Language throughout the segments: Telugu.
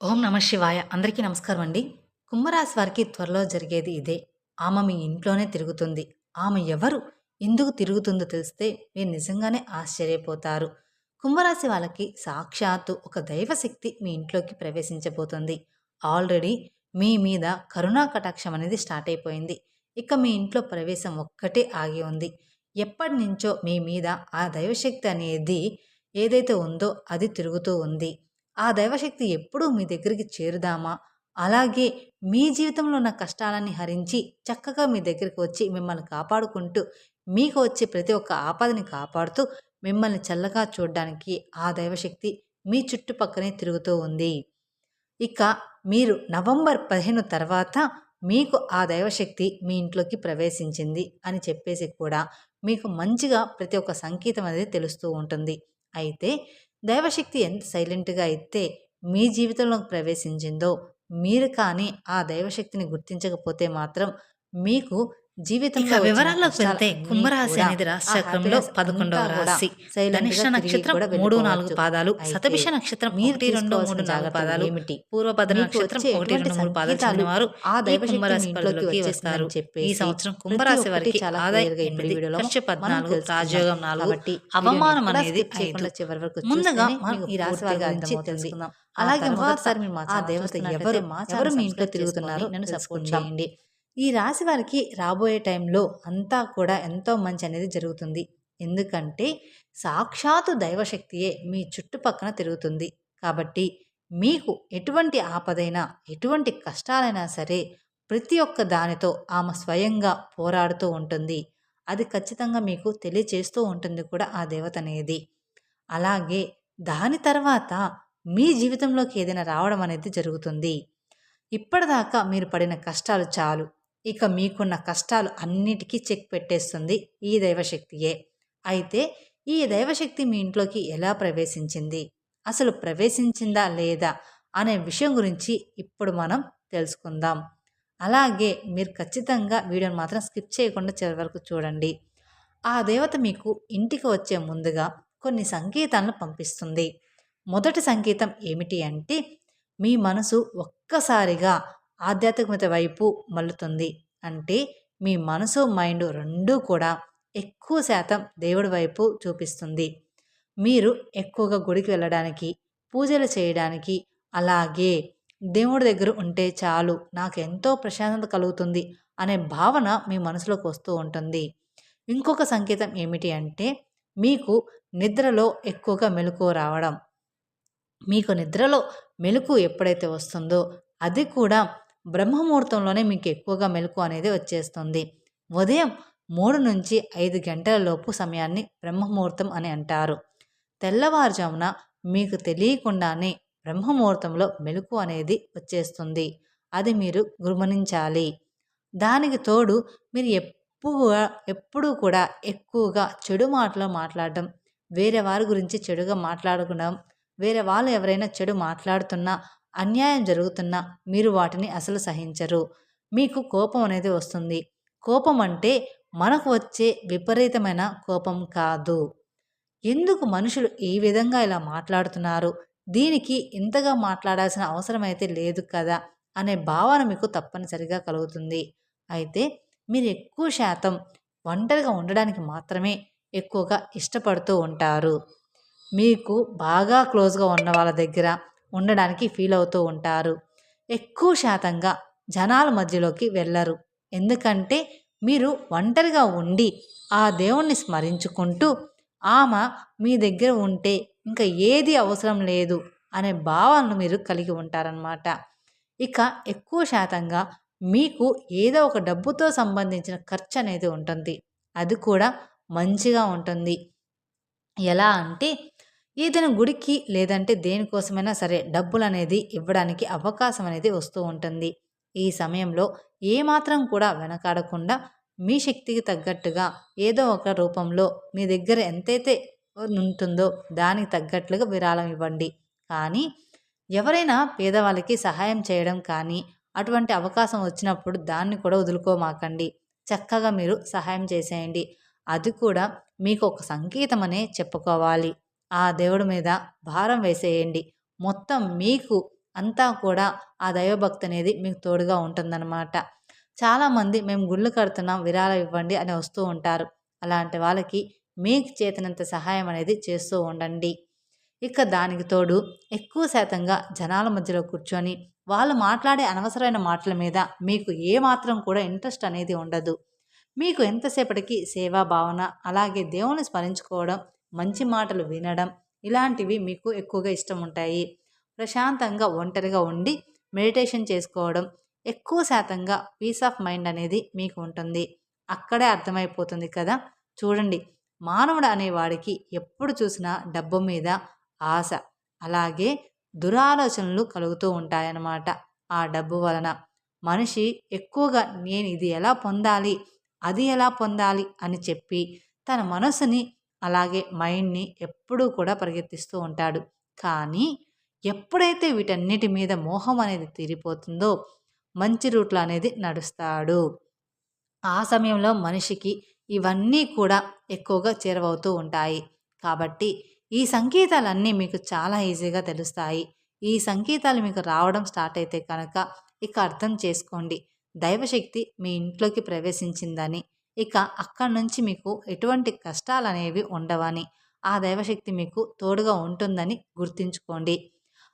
ఓం నమ శివాయ. అందరికీ నమస్కారం అండి. కుంభరాశి వారికి త్వరలో జరిగేది ఇదే. ఆమె మీ ఇంట్లోనే తిరుగుతుంది. ఆమె ఎవరు? ఎందుకు తిరుగుతుందో తెలిస్తే మీరు నిజంగానే ఆశ్చర్యపోతారు. కుంభరాశి వాళ్ళకి సాక్షాత్తు ఒక దైవశక్తి మీ ఇంట్లోకి ప్రవేశించబోతుంది. ఆల్రెడీ మీ మీద కరుణా కటాక్షం అనేది స్టార్ట్ అయిపోయింది. ఇక మీ ఇంట్లో ప్రవేశం ఒక్కటే ఆగి ఉంది. ఎప్పటి నుంచో మీ మీద ఆ దైవశక్తి అనేది ఏదైతే ఉందో అది తిరుగుతూ ఉంది. ఆ దైవశక్తి ఎప్పుడూ మీ దగ్గరికి చేరుదామా? అలాగే మీ జీవితంలో ఉన్న కష్టాలని హరించి చక్కగా మీ దగ్గరికి వచ్చి మిమ్మల్ని కాపాడుకుంటూ మీకు వచ్చే ప్రతి ఒక్క ఆపదని కాపాడుతూ మిమ్మల్ని చల్లగా చూడడానికి ఆ దైవశక్తి మీ చుట్టుపక్కనే తిరుగుతూ ఉంది. ఇక మీరు నవంబర్ పదిహేను తర్వాత మీకు ఆ దైవశక్తి మీ ఇంట్లోకి ప్రవేశించింది అని చెప్పేసి కూడా మీకు మంచిగా ప్రతి ఒక్క సంకేతం అనేది తెలుస్తూ ఉంటుంది. అయితే దైవశక్తి ఎంత సైలెంట్గా అయితే మీ జీవితంలోకి ప్రవేశించిందో మీరు కానీ ఆ దైవశక్తిని గుర్తించకపోతే మాత్రం మీకు జీవితంలో వివరాల్లోకి వెళ్తే కుంభరాశి అనేది రాశిచక్రంలో పదకొండవ రాశి ధనిష్ట నక్షత్రం మూడు నాలుగు పాదాలు శతభిష నక్షత్రం ఒకటి రెండు మూడు నాలుగు పాదాలు ఏమిటి పూర్వభద్ర నక్షత్రం ఒకటి రెండు మూడు పాదాలు చెందిన వారు ఆ కుంభరాశి పరిధిలోకి వస్తారు ఈ సంవత్సరం కుంభరాశి వారికి ఆదాయం ఎనిమిది ఖర్చు పద్నాలుగు. రాజయోగం నాలుగు అవమానం అనేది. చివరి వరకు ముందుగా మనం ఈ రాశి వారి గురించి. తెలుసుకుందాం అలాగే మొదటిసారి మీరు మా దేవత ఎవరు మా ఎవరు మీ ఇంట్లో తిరుగుతున్నారు నన్ను సపోర్ట్. చేయండి ఈ రాశి వారికి రాబోయే టైంలో అంతా కూడా ఎంతో మంచి అనేది జరుగుతుంది. ఎందుకంటే సాక్షాత్తు దైవశక్తియే మీ చుట్టుపక్కన తిరుగుతుంది. కాబట్టి మీకు ఎటువంటి ఆపదైనా ఎటువంటి కష్టాలైనా సరే ప్రతి ఒక్క దానితో ఆమె స్వయంగా పోరాడుతూ ఉంటుంది. అది ఖచ్చితంగా మీకు తెలియచేస్తూ ఉంటుంది కూడా ఆ దేవత అనేది. అలాగే దాని తర్వాత మీ జీవితంలోకి ఏదైనా రావడం అనేది జరుగుతుంది. ఇప్పటిదాకా మీరు పడిన కష్టాలు చాలు. ఇక మీకున్న కష్టాలు అన్నిటికీ చెక్ పెట్టేస్తుంది ఈ దైవశక్తియే. అయితే ఈ దైవశక్తి మీ ఇంట్లోకి ఎలా ప్రవేశించింది? అసలు ప్రవేశించిందా లేదా అనే విషయం గురించి ఇప్పుడు మనం తెలుసుకుందాం. అలాగే మీరు ఖచ్చితంగా వీడియోని మాత్రం స్కిప్ చేయకుండా చివరి వరకు చూడండి. ఆ దేవత మీకు ఇంటికి వచ్చే ముందుగా కొన్ని సంకేతాలను పంపిస్తుంది. మొదటి సంకేతం ఏమిటి అంటే మీ మనసు ఒక్కసారిగా ఆధ్యాత్మికత వైపు మల్లుతుంది అంటే మీ మనసు మైండ్ రెండూ కూడా ఎక్కువ శాతం దేవుడి వైపు చూపిస్తుంది. మీరు ఎక్కువగా గుడికి వెళ్ళడానికి పూజలు చేయడానికి అలాగే దేవుడి దగ్గర ఉంటే చాలు నాకు ఎంతో ప్రశాంతత కలుగుతుంది అనే భావన మీ మనసులోకి వస్తూ ఉంటుంది. ఇంకొక సంకేతం ఏమిటి అంటే మీకు నిద్రలో ఎక్కువగా మెలకు రావడం. మీకు నిద్రలో మెలకు ఎప్పుడైతే వస్తుందో అది కూడా బ్రహ్మముహూర్తంలోనే మీకు ఎక్కువగా మెలకు అనేది వచ్చేస్తుంది. ఉదయం మూడు నుంచి ఐదు గంటల లోపు సమయాన్ని బ్రహ్మముహూర్తం అని అంటారు. తెల్లవారుజామున మీకు తెలియకుండానే బ్రహ్మముహూర్తంలో మెలకు అనేది వచ్చేస్తుంది. అది మీరు గమనించాలి దానికి తోడు మీరు ఎప్పుడు ఎప్పుడూ కూడా ఎక్కువగా చెడు మాటలు మాట్లాడడం వేరే వారి గురించి చెడుగా మాట్లాడుకోవడం వేరే వాళ్ళు ఎవరైనా చెడు మాట్లాడుతున్నా అన్యాయం జరుగుతున్నా మీరు వాటిని అసలు సహించరు. మీకు కోపం అనేది వస్తుంది. కోపం అంటే మనకు వచ్చే విపరీతమైన కోపం కాదు. ఎందుకు మనుషులు ఈ విధంగా ఇలా మాట్లాడుతున్నారు? దీనికి ఇంతగా మాట్లాడాల్సిన అవసరం అయితే లేదు కదా అనే భావన మీకు తప్పనిసరిగా కలుగుతుంది. అయితే మీరు ఎక్కువ శాతం ఒంటరిగా ఉండడానికి మాత్రమే ఎక్కువగా ఇష్టపడుతూ ఉంటారు. మీకు బాగా క్లోజ్గా ఉన్న వాళ్ళ దగ్గర ఉండడానికి ఫీల్ అవుతూ ఉంటారు. ఎక్కువ శాతంగా జనాల మధ్యలోకి వెళ్ళరు. ఎందుకంటే మీరు ఒంటరిగా ఉండి ఆ దేవుణ్ణి స్మరించుకుంటూ ఆమె మీ దగ్గర ఉంటే ఇంకా ఏది అవసరం లేదు అనే భావనను మీరు కలిగి ఉంటారనమాట ఇక ఎక్కువ శాతంగా మీకు ఏదో ఒక డబ్బుతో సంబంధించిన ఖర్చు అనేది ఉంటుంది. అది కూడా మంచిగా ఉంటుంది. ఎలా అంటే ఏదైనా గుడికి లేదంటే దేనికోసమైనా సరే డబ్బులు అనేది ఇవ్వడానికి అవకాశం అనేది వస్తూ ఉంటుంది. ఈ సమయంలో ఏమాత్రం కూడా వెనకాడకుండా మీ శక్తికి తగ్గట్టుగా ఏదో ఒక రూపంలో మీ దగ్గర ఎంతైతే ఉంటుందో దానికి తగ్గట్లుగా విరాళం ఇవ్వండి. కానీ ఎవరైనా పేదవాళ్ళకి సహాయం చేయడం కానీ అటువంటి అవకాశం వచ్చినప్పుడు దాన్ని కూడా వదులుకోమాకండి. చక్కగా మీరు సహాయం చేసేయండి. అది కూడా మీకు ఒక సంకేతమనే చెప్పుకోవాలి. ఆ దేవుడి మీద భారం వేసేయండి. మొత్తం మీకు అంతా కూడా ఆ దైవభక్తి అనేది మీకు తోడుగా ఉంటుందన్నమాట. చాలామంది మేము గుళ్ళు కడుతున్నాం విరాళం ఇవ్వండి అని వస్తూ ఉంటారు. అలాంటి వాళ్ళకి మీకు చేతనంత సహాయం అనేది చేస్తూ ఉండండి. ఇక దానికి తోడు ఎక్కువ శాతంగా జనాల మధ్యలో కూర్చొని వాళ్ళు మాట్లాడే అనవసరమైన మాటల మీద మీకు ఏమాత్రం కూడా ఇంట్రెస్ట్ అనేది ఉండదు. మీకు ఎంతసేపటికి సేవా భావన అలాగే దేవుని స్మరించుకోవడం మంచి మాటలు వినడం ఇలాంటివి మీకు ఎక్కువగా ఇష్టం ఉంటాయి ప్రశాంతంగా ఒంటరిగా ఉండి మెడిటేషన్ చేసుకోవడం ఎక్కువ శాతంగా పీస్ ఆఫ్ మైండ్ అనేది మీకు ఉంటుంది. అక్కడే అర్థమైపోతుంది కదా! చూడండి మానవుడు అనేవాడికి ఎప్పుడు చూసినా డబ్బు మీద ఆశ అలాగే దురాలోచనలు కలుగుతూ ఉంటాయన్నమాట ఆ డబ్బు వలన. మనిషి ఎక్కువగా నేను ఇది ఎలా పొందాలి అది ఎలా పొందాలి అని చెప్పి తన మనసుని అలాగే మైండ్ని ఎప్పుడూ కూడా పరిగెత్తిస్తూ ఉంటాడు. కానీ ఎప్పుడైతే వీటన్నిటి మీద మోహం అనేది తీరిపోతుందో మంచి రూట్లో అనేది నడుస్తాడు. ఆ సమయంలో మనిషికి ఇవన్నీ కూడా ఎక్కువగా చేరువవుతూ ఉంటాయి. కాబట్టి ఈ సంకేతాలన్నీ మీకు చాలా ఈజీగా తెలుస్తాయి. ఈ సంకేతాలు మీకు రావడం స్టార్ట్ అయితే కనుక ఇక అర్థం చేసుకోండి. దైవశక్తి మీ ఇంట్లోకి ప్రవేశించిందని ఇక అక్కడి నుంచి మీకు ఎటువంటి కష్టాలు అనేవి ఉండవని ఆ దైవశక్తి మీకు తోడుగా ఉంటుందని గుర్తుంచుకోండి.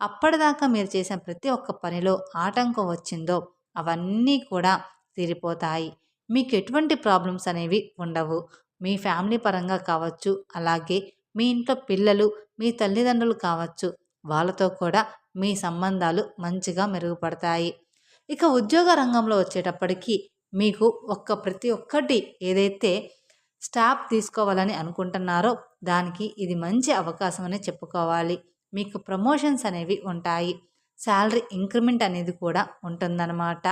అప్పటిదాకా మీరు చేసిన ప్రతి ఒక్క పనిలో ఆటంకం వచ్చిందో అవన్నీ కూడా తీరిపోతాయి. మీకు ఎటువంటి ప్రాబ్లమ్స్ అనేవి ఉండవు. మీ ఫ్యామిలీ పరంగా కావచ్చు అలాగే మీ ఇంట్లో పిల్లలు మీ తల్లిదండ్రులు కావచ్చు వాళ్ళతో కూడా మీ సంబంధాలు మంచిగా మెరుగుపడతాయి. ఇక ఉద్యోగ రంగంలో వచ్చేటప్పటికి మీకు ఒక్క ప్రతి ఒక్కటి ఏదైతే స్టాప్ తీసుకోవాలని అనుకుంటున్నారో దానికి ఇది మంచి అవకాశం అని చెప్పుకోవాలి. మీకు ప్రమోషన్స్ అనేవి ఉంటాయి. శాలరీ ఇంక్రిమెంట్ అనేది కూడా ఉంటుందన్నమాట.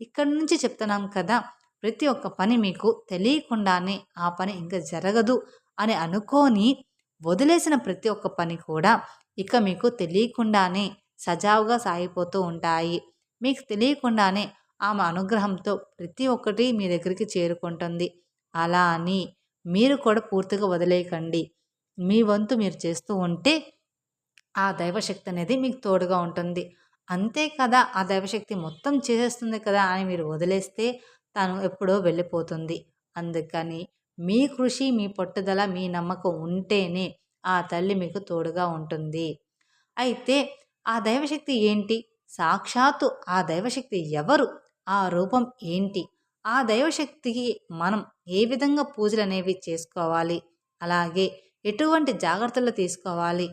ఇక్కడ నుంచి చెప్తున్నాం కదా ప్రతి ఒక్క పని మీకు తెలియకుండానే ఆ పని ఇంకా జరగదు అని అనుకోని వదిలేసిన ప్రతి ఒక్క పని కూడా ఇక మీకు తెలియకుండానే సజావుగా సాగిపోతూ ఉంటాయి. మీకు తెలియకుండానే ఆమె అనుగ్రహంతో ప్రతి ఒక్కటి మీ దగ్గరికి చేరుకుంటుంది. అలా అని మీరు కూడా పూర్తిగా వదిలేయకండి. మీ వంతు మీరు చేస్తూ ఉంటే ఆ దైవశక్తి అనేది మీకు తోడుగా ఉంటుంది. అంతే కదా ఆ దైవశక్తి మొత్తం చేసేస్తుంది కదా అని మీరు వదిలేస్తే తను ఎప్పుడో వెళ్ళిపోతుంది. అందుకని మీ కృషి మీ పట్టుదల మీ నమ్మకం ఉంటేనే ఆ తల్లి మీకు తోడుగా ఉంటుంది. అయితే ఆ దైవశక్తి ఏంటి? సాక్షాత్తు ఆ దైవశక్తి ఎవరు? ఆ రూపం ఏంటి? ఆ దైవశక్తికి మనం ఏ విధంగా పూజలు అనేవి చేసుకోవాలి? అలాగే ఎటువంటి జాగ్రత్తలు తీసుకోవాలి?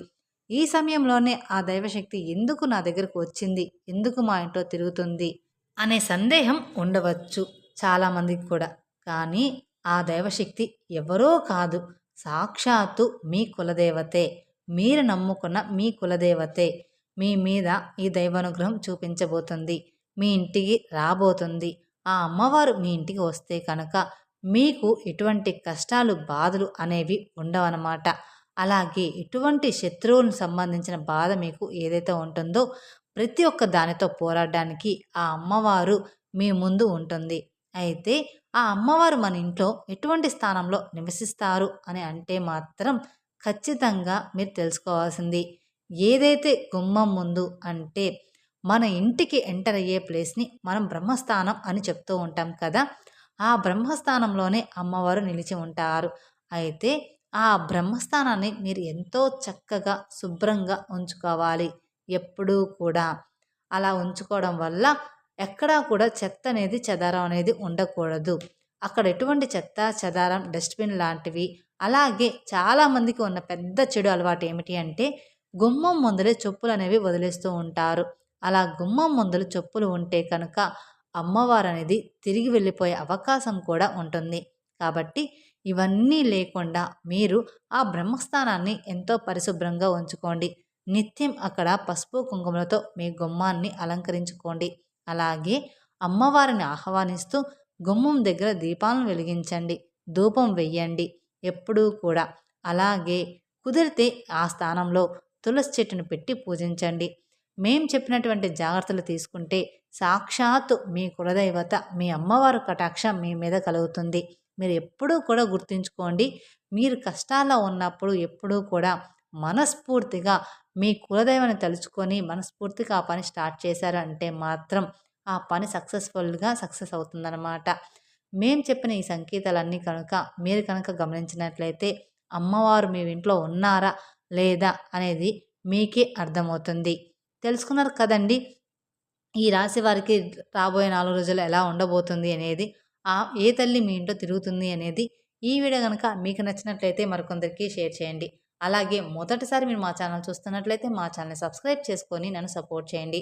ఈ సమయంలోనే ఆ దైవశక్తి ఎందుకు నా దగ్గరకు వచ్చింది? ఎందుకు మా ఇంట్లో తిరుగుతుంది? అనే సందేహం ఉండవచ్చు చాలామందికి కూడా. కానీ ఆ దైవశక్తి ఎవరో కాదు. సాక్షాత్తు మీ కులదేవతే. మీరు నమ్ముకున్న మీ కులదేవతే. మీ మీద ఈ దైవానుగ్రహం చూపించబోతుంది. మీ ఇంటికి రాబోతుంది. ఆ అమ్మవారు మీ ఇంటికి వస్తే కనుక మీకు ఎటువంటి కష్టాలు బాధలు అనేవి ఉండవన్నమాట. అలాగే ఎటువంటి శత్రువులకు సంబంధించిన బాధ మీకు ఏదైతే ఉంటుందో ప్రతి ఒక్క దానితో పోరాడడానికి ఆ అమ్మవారు మీ ముందు ఉంటుంది. అయితే ఆ అమ్మవారు మన ఇంట్లో ఎటువంటి స్థానంలో నివసిస్తారు అని అంటే మాత్రం ఖచ్చితంగా మీరు తెలుసుకోవాల్సింది. ఏదైతే గుమ్మం ముందు అంటే మన ఇంటికి ఎంటర్ అయ్యే ప్లేస్ని మనం బ్రహ్మస్థానం అని చెప్తూ ఉంటాం కదా. ఆ బ్రహ్మస్థానంలోనే అమ్మవారు నిలిచి ఉంటారు. అయితే ఆ బ్రహ్మస్థానాన్ని మీరు ఎంతో చక్కగా శుభ్రంగా ఉంచుకోవాలి. ఎప్పుడూ కూడా. అలా ఉంచుకోవడం వల్ల ఎక్కడా కూడా చెత్త అనేది చెదారం అనేది ఉండకూడదు. అక్కడ ఎటువంటి చెత్త చెదారం డస్ట్బిన్ లాంటివి అలాగే చాలామందికి ఉన్న పెద్ద చెడు అలవాటు ఏమిటి అంటే గుమ్మం ముందలే చెప్పులు అనేవి వదిలేస్తూ ఉంటారు. అలా గుమ్మం ముందులు చెప్పులు ఉంటే కనుక అమ్మవారు అనేది తిరిగి వెళ్ళిపోయే అవకాశం కూడా ఉంటుంది. కాబట్టి ఇవన్నీ లేకుండా మీరు ఆ బ్రహ్మస్థానాన్ని ఎంతో పరిశుభ్రంగా ఉంచుకోండి. నిత్యం అక్కడ పసుపు కుంకుమలతో మీ గుమ్మాన్ని అలంకరించుకోండి. అలాగే అమ్మవారిని ఆహ్వానిస్తూ గుమ్మం దగ్గర దీపాలను వెలిగించండి. ధూపం వెయ్యండి. ఎప్పుడూ కూడా. అలాగే కుదిరితే ఆ స్థానంలో తులసి చెట్టును పెట్టి పూజించండి. మేం చెప్పినటువంటి జాగ్రత్తలు తీసుకుంటే సాక్షాత్తు మీ కులదైవత మీ అమ్మవారు కటాక్షం మీ మీద కలుగుతుంది. మీరు ఎప్పుడూ కూడా గుర్తుంచుకోండి మీరు కష్టాల్లో ఉన్నప్పుడు ఎప్పుడూ కూడా మనస్ఫూర్తిగా మీ కులదైవాన్ని తలుచుకొని మనస్ఫూర్తిగా ఆ పని స్టార్ట్ చేశారంటే మాత్రం ఆ పని సక్సెస్ఫుల్గా సక్సెస్ అవుతుందన్నమాట. మేము చెప్పిన ఈ సంకేతాలన్నీ కనుక మీరు కనుక గమనించినట్లయితే అమ్మవారు మీ ఇంట్లో ఉన్నారా లేదా అనేది మీకే అర్థమవుతుంది. తెలుసుకున్నారు కదండి. ఈ రాశి వారికి రాబోయే నాలుగు రోజులు ఎలా ఉండబోతుంది అనేది ఆ ఏ తల్లి మీ ఇంట్లో తిరుగుతుంది అనేది ఈ వీడియో కనుక మీకు నచ్చినట్లయితే మరికొందరికి షేర్ చేయండి. అలాగే మొదటిసారి మీరు మా ఛానల్ చూస్తున్నట్లయితే మా ఛానల్ని సబ్స్క్రైబ్ చేసుకొని నన్ను సపోర్ట్ చేయండి.